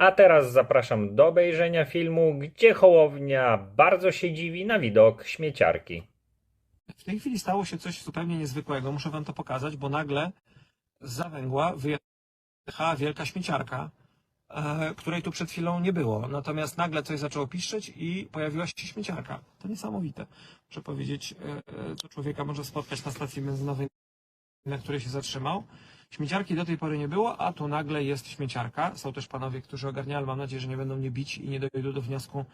A teraz zapraszam do obejrzenia filmu, gdzie Hołownia bardzo się dziwi na widok śmieciarki. W tej chwili stało się coś zupełnie niezwykłego. Muszę wam to pokazać, bo nagle z zawęgła wyjechała wielka śmieciarka, e, której tu przed chwilą nie było. Natomiast nagle coś zaczęło piszczeć i pojawiła się śmieciarka. To niesamowite. Muszę powiedzieć, e, e, to człowieka może spotkać na stacji benzynowej, na której się zatrzymał. Śmieciarki do tej pory nie było, a tu nagle jest śmieciarka. Są też panowie, którzy ogarniają, mam nadzieję, że nie będą mnie bić i nie dojdą do wniosku,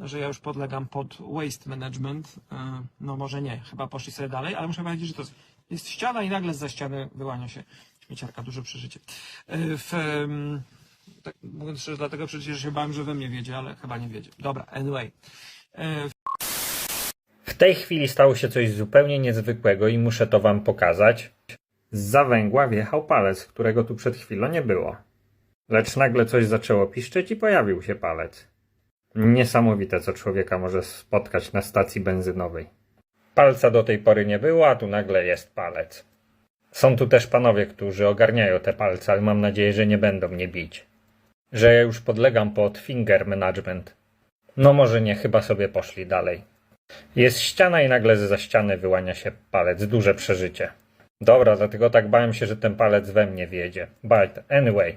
że ja już podlegam pod waste management. E, No może nie, chyba poszli sobie dalej, ale muszę powiedzieć, że to jest, ściana i nagle za ściany wyłania się śmieciarka, duże przeżycie. E, W, tak mówiąc szczerze, dlatego przecież się bałem, że we mnie wiedzie, ale chyba nie wiedzie. Dobra, anyway. E, tej chwili stało się coś zupełnie niezwykłego i muszę to wam pokazać. Z zawęgła wjechał palec, którego tu przed chwilą nie było. Lecz nagle coś zaczęło piszczeć i pojawił się palec. Niesamowite, co człowieka może spotkać na stacji benzynowej. Palca do tej pory nie było, a tu nagle jest palec. Są tu też panowie, którzy ogarniają te palce, ale mam nadzieję, że nie będą mnie bić. Że ja już podlegam pod finger management. No może nie, chyba sobie poszli dalej. Jest ściana i nagle za ściany wyłania się palec. Duże przeżycie. Dobra, dlatego tak bałem się, że ten palec we mnie wjedzie. But anyway.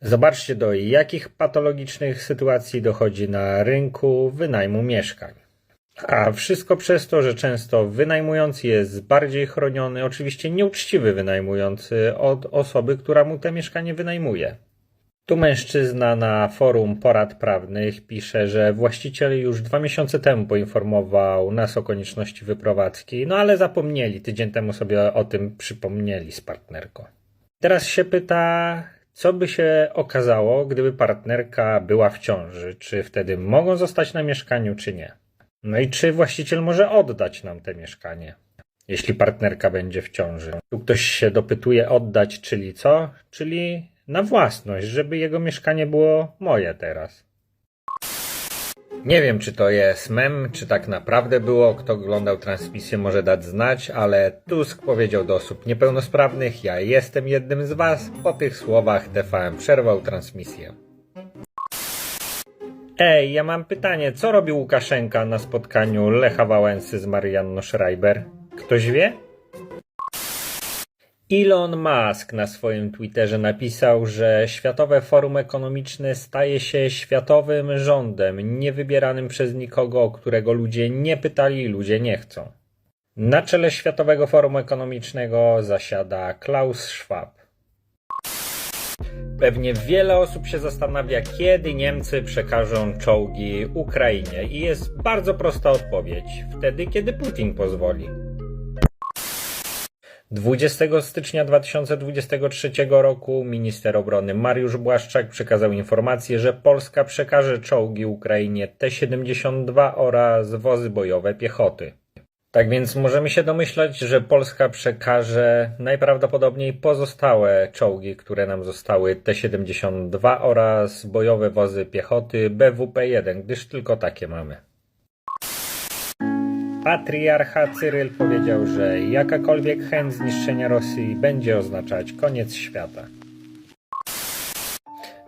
Zobaczcie do jakich patologicznych sytuacji dochodzi na rynku wynajmu mieszkań. A wszystko przez to, że często wynajmujący jest bardziej chroniony, oczywiście nieuczciwy wynajmujący od osoby, która mu te mieszkanie wynajmuje. Tu mężczyzna na forum porad prawnych pisze, że właściciel już dwa miesiące temu poinformował nas o konieczności wyprowadzki, no ale zapomnieli, tydzień temu sobie o tym przypomnieli z partnerką. Teraz się pyta, co by się okazało, gdyby partnerka była w ciąży? Czy wtedy mogą zostać na mieszkaniu, czy nie? No i czy właściciel może oddać nam te mieszkanie, jeśli partnerka będzie w ciąży? Tu ktoś się dopytuje oddać, czyli co? Czyli na własność, żeby jego mieszkanie było moje teraz. Nie wiem, czy to jest mem, czy tak naprawdę było. Kto oglądał transmisję, może dać znać, ale Tusk powiedział do osób niepełnosprawnych: Ja jestem jednym z Was. Po tych słowach TVN przerwał transmisję. Ej, ja mam pytanie, co robił Łukaszenka na spotkaniu Lecha Wałęsy z Marianną Schreiber? Ktoś wie? Elon Musk na swoim Twitterze napisał, że Światowe Forum Ekonomiczne staje się światowym rządem, niewybieranym przez nikogo, o którego ludzie nie pytali i ludzie nie chcą. Na czele Światowego Forum Ekonomicznego zasiada Klaus Schwab. Pewnie wiele osób się zastanawia, kiedy Niemcy przekażą czołgi Ukrainie i jest bardzo prosta odpowiedź. Wtedy, kiedy Putin pozwoli. 20 stycznia 2023 roku minister obrony Mariusz Błaszczak przekazał informację, że Polska przekaże czołgi Ukrainie T-72 oraz wozy bojowe piechoty. Tak więc możemy się domyślać, że Polska przekaże najprawdopodobniej pozostałe czołgi, które nam zostały T-72 oraz bojowe wozy piechoty BWP-1, gdyż tylko takie mamy. Patriarcha Cyryl powiedział, że jakakolwiek chęć zniszczenia Rosji będzie oznaczać koniec świata.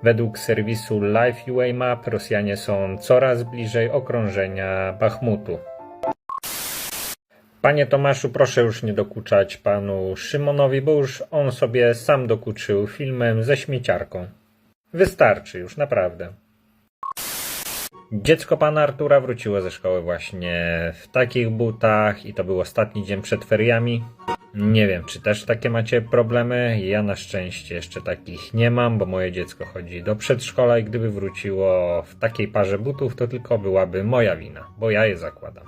Według serwisu Live UA Map Rosjanie są coraz bliżej okrążenia Bachmutu. Panie Tomaszu, proszę już nie dokuczać panu Szymonowi, bo już on sobie sam dokuczył filmem ze śmieciarką. Wystarczy już, naprawdę. Dziecko pana Artura wróciło ze szkoły właśnie w takich butach i to był ostatni dzień przed feriami. Nie wiem, czy też takie macie problemy. Ja na szczęście jeszcze takich nie mam, bo moje dziecko chodzi do przedszkola i gdyby wróciło w takiej parze butów, to tylko byłaby moja wina, bo ja je zakładam.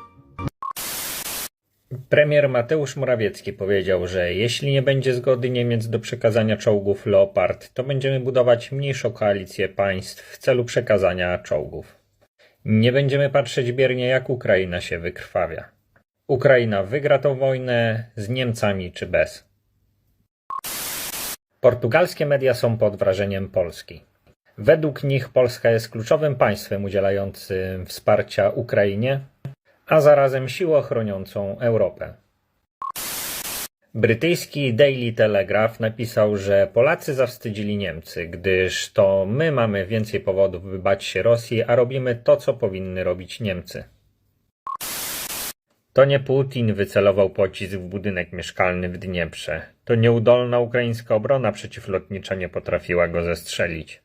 Premier Mateusz Morawiecki powiedział, że jeśli nie będzie zgody Niemiec do przekazania czołgów Leopard, to będziemy budować mniejszą koalicję państw w celu przekazania czołgów. Nie będziemy patrzeć biernie, jak Ukraina się wykrwawia. Ukraina wygra tą wojnę z Niemcami czy bez. Portugalskie media są pod wrażeniem Polski. Według nich Polska jest kluczowym państwem udzielającym wsparcia Ukrainie, a zarazem siłą chroniącą Europę. Brytyjski Daily Telegraph napisał, że Polacy zawstydzili Niemcy, gdyż to my mamy więcej powodów, by bać się Rosji, a robimy to, co powinny robić Niemcy. To nie Putin wycelował pocisk w budynek mieszkalny w Dnieprze. To nieudolna ukraińska obrona przeciwlotnicza nie potrafiła go zestrzelić.